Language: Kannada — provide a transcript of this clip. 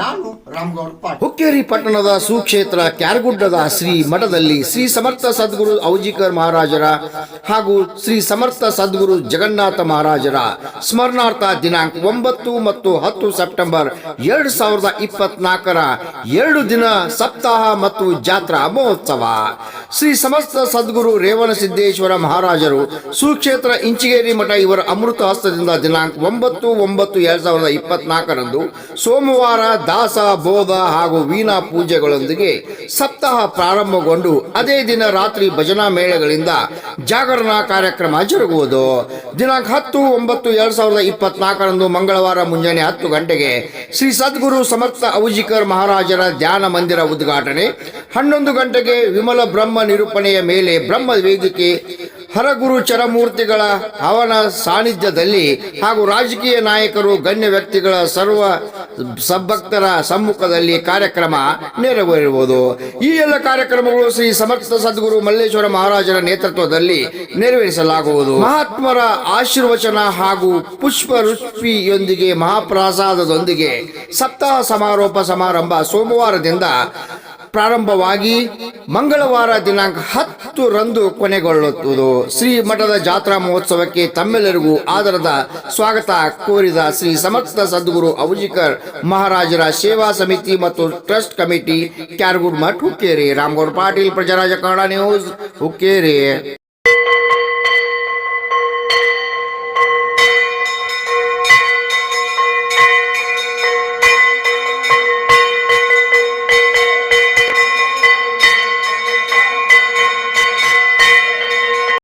ನಾನು ರಾಮ್ಗೌಡ್ ಪಾಟೀಲ್. ಹುಕ್ಕೇರಿ ಪಟ್ಟಣದ ಸುಕ್ಷೇತ್ರ ಕ್ಯಾರ್ಗುಡ್ಡದ ಶ್ರೀ ಮಠದಲ್ಲಿ ಶ್ರೀ ಸಮರ್ಥ ಸದ್ಗುರು ಔಜಿಕರ್ ಮಹಾರಾಜರ ಹಾಗೂ ಶ್ರೀ ಸಮರ್ಥ ಸದ್ಗುರು ಜಗನ್ನಾಥ ಮಹಾರಾಜರ ಸ್ಮರಣಾರ್ಥ ದಿನಾಂಕ ಒಂಬತ್ತು ಮತ್ತು ಹತ್ತು ಸೆಪ್ಟೆಂಬರ್ ಎರಡು ಸಾವಿರದ ಇಪ್ಪತ್ನಾಲ್ಕರ ಎರಡು ದಿನ ಸಪ್ತಾಹ ಮತ್ತು ಜಾತ್ರಾ ಮಹೋತ್ಸವ. ಶ್ರೀ ಸಮಸ್ತ ಸದ್ಗುರು ರೇವಣ ಸಿದ್ದೇಶ್ವರ ಮಹಾರಾಜರು ಸುಕ್ಷೇತ್ರ ಇಂಚಿಗೇರಿ ಮಠ ಇವರ ಅಮೃತ ಹಸ್ತದಿಂದ ದಿನಾಂಕ ಒಂಬತ್ತು ಒಂಬತ್ತು ಎರಡ್ ಸಾವಿರದ ಇಪ್ಪತ್ನಾಲ್ಕರಂದು ಸೋಮವಾರ ದಾಸ, ಬೋಧ ಹಾಗೂ ವೀಣಾ ಪೂಜೆಗಳೊಂದಿಗೆ ಸಪ್ತಾಹ ಪ್ರಾರಂಭಗೊಂಡು ಅದೇ ದಿನ ರಾತ್ರಿ ಭಜನಾ ಮೇಳಗಳಿಂದ ಜಾಗರಣಾ ಕಾರ್ಯಕ್ರಮ ಜರುಗುವುದು. ದಿನಾಂಕ ಹತ್ತು ಒಂಬತ್ತು ಎರಡ್ ಸಾವಿರದ ಇಪ್ಪತ್ನಾಲ್ಕರಂದು ಮಂಗಳವಾರ ಮುಂಜಾನೆ ಹತ್ತು ಗಂಟೆಗೆ ಶ್ರೀ ಸದ್ಗುರು ಸಮರ್ಥ ಔಜಿಕರ್ ಮಹಾರಾಜರ ಧ್ಯಾನ ಮಂದಿರ ಉದ್ಘಾಟನೆ ಹನ್ನೊಂದು ಗಂಟೆಗೆ ವಿಮಲ ಬ್ರಹ್ಮ ನಿರೂಪಣೆಯ ಮೇಲೆ ಬ್ರಹ್ಮ ವೇದಿಕೆ, ಹರಗುರು ಚರಮೂರ್ತಿಗಳ ಹವನ ಸಾನ್ನಿಧ್ಯದಲ್ಲಿ ಹಾಗೂ ರಾಜಕೀಯ ನಾಯಕರು, ಗಣ್ಯ ವ್ಯಕ್ತಿಗಳ ಸರ್ವ ಸಭಕ್ತರ ಸಮ್ಮುಖದಲ್ಲಿ ಕಾರ್ಯಕ್ರಮ ನೆರವೇರುವುದು. ಈ ಎಲ್ಲ ಕಾರ್ಯಕ್ರಮಗಳು ಶ್ರೀ ಸಮರ್ಥ ಸದ್ಗುರು ಮಲ್ಲೇಶ್ವರ ಮಹಾರಾಜರ ನೇತೃತ್ವದಲ್ಲಿ ನೆರವೇರಿಸಲಾಗುವುದು. ಮಹಾತ್ಮರ ಆಶೀರ್ವಚನ ಹಾಗೂ ಪುಷ್ಪ ರುಷ್ಪಿಯೊಂದಿಗೆ ಮಹಾಪ್ರಸಾದದೊಂದಿಗೆ ಸಪ್ತಾಹ ಸಮಾರೋಪ ಸಮಾರಂಭ ಸೋಮವಾರದಿಂದ ಪ್ರಾರಂಭವಾಗಿ ಮಂಗಳವಾರ ದಿನಾಂಕ ಹತ್ತು ರಂದು ಕೊನೆಗೊಳ್ಳುತ್ತದೆ ಶ್ರೀ ಮಠದ ಜಾತ್ರಾ ಮಹೋತ್ಸವಕ್ಕೆ ತಮ್ಮೆಲ್ಲರಿಗೂ ಆದರದ ಸ್ವಾಗತ ಕೋರಿದ ಶ್ರೀ ಸಮರ್ಥ ಸದ್ಗುರು ಔಜಿಕರ್ ಮಹಾರಾಜರ ಸೇವಾ ಸಮಿತಿ ಮತ್ತು ಟ್ರಸ್ಟ್ ಕಮಿಟಿ, ಕ್ಯಾರ್ಗುಡ್ ಮಠ, ಹುಕ್ಕೇರಿ, ರಾಮಗೌಡ ಪಾಟೀಲ್ ಪ್ರಜಾರಾಜ ಕನ್ನಡ ನ್ಯೂಸ್, ಹುಕ್ಕೇರಿ.